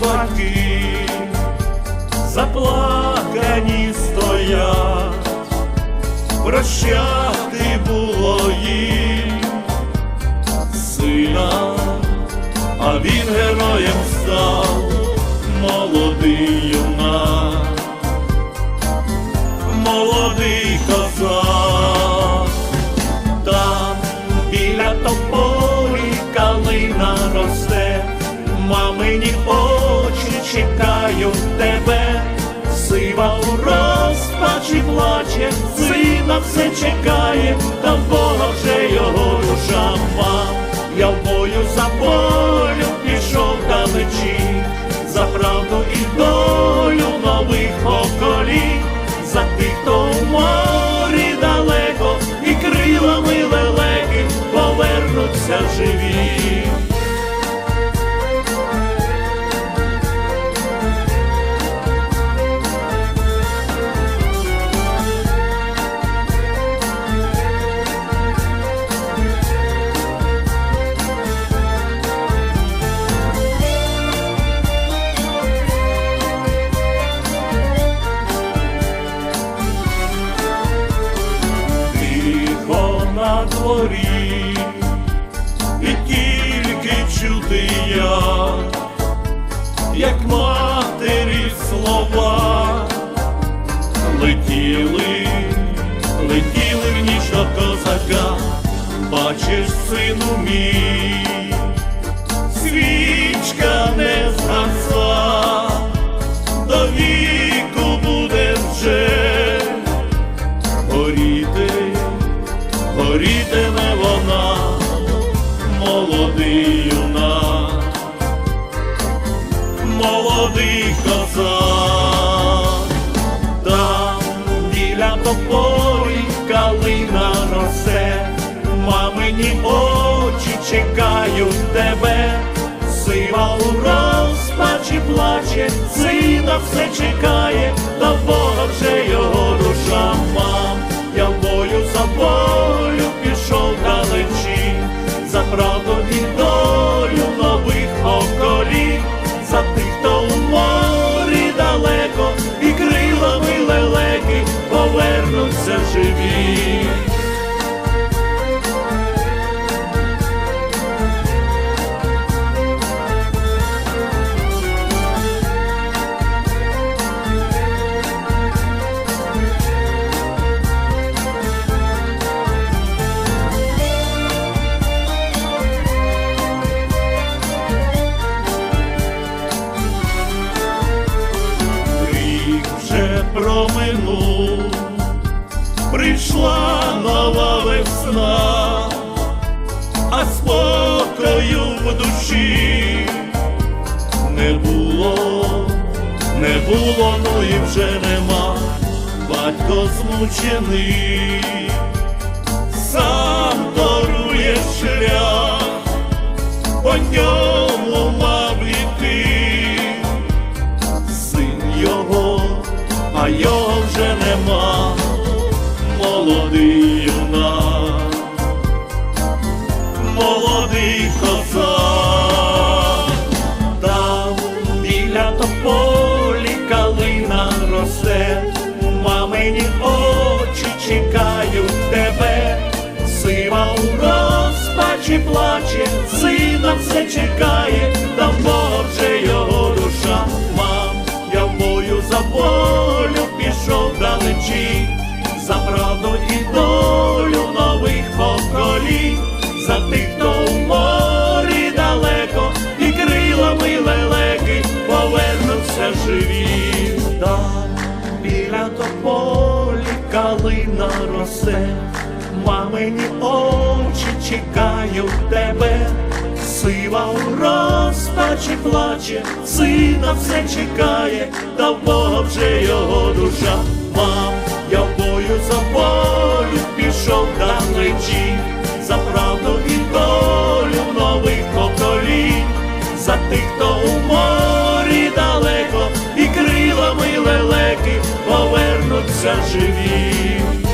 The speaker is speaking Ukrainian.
батьки, заплакані стоять, прощати було їм сина, а він героєм став, плаче, сина все чекає, та в Бога вже його душа мав. Я в бою за волю пішов далечі, за правду і долю нових поколінь, дворі, і тільки чути я, як матері слова, летіли, летіли в ніч до козака, бачиш, сину мій, молодий козак, там біля тополі калина росте, мамині очі чекають тебе, сива у розпачі плаче, сина все чекає, та Бога вже його спокою в душі. Не було, не було, ну і вже нема, батько змучений, сам торує шлях, по ньому мав іти. Син його, а його вже нема, молодий розпачі плаче, сина все чекає, в вже його душа мам. Я в бою за волю пішов далечі, за правду і долю нових поколінь, за тих, хто у морі далеко, і крилами лелеки повернуться живі. Там біля тополі калина росте, мамині очі помню тебе, сива у розпачі плаче, сина все чекає, та в Бога вже його душа. Мам, я в бою за бою пішов на плечі, за правду і долю нових поколінь, за тих, хто у морі далеко, і крилами лелеки повернуться живі.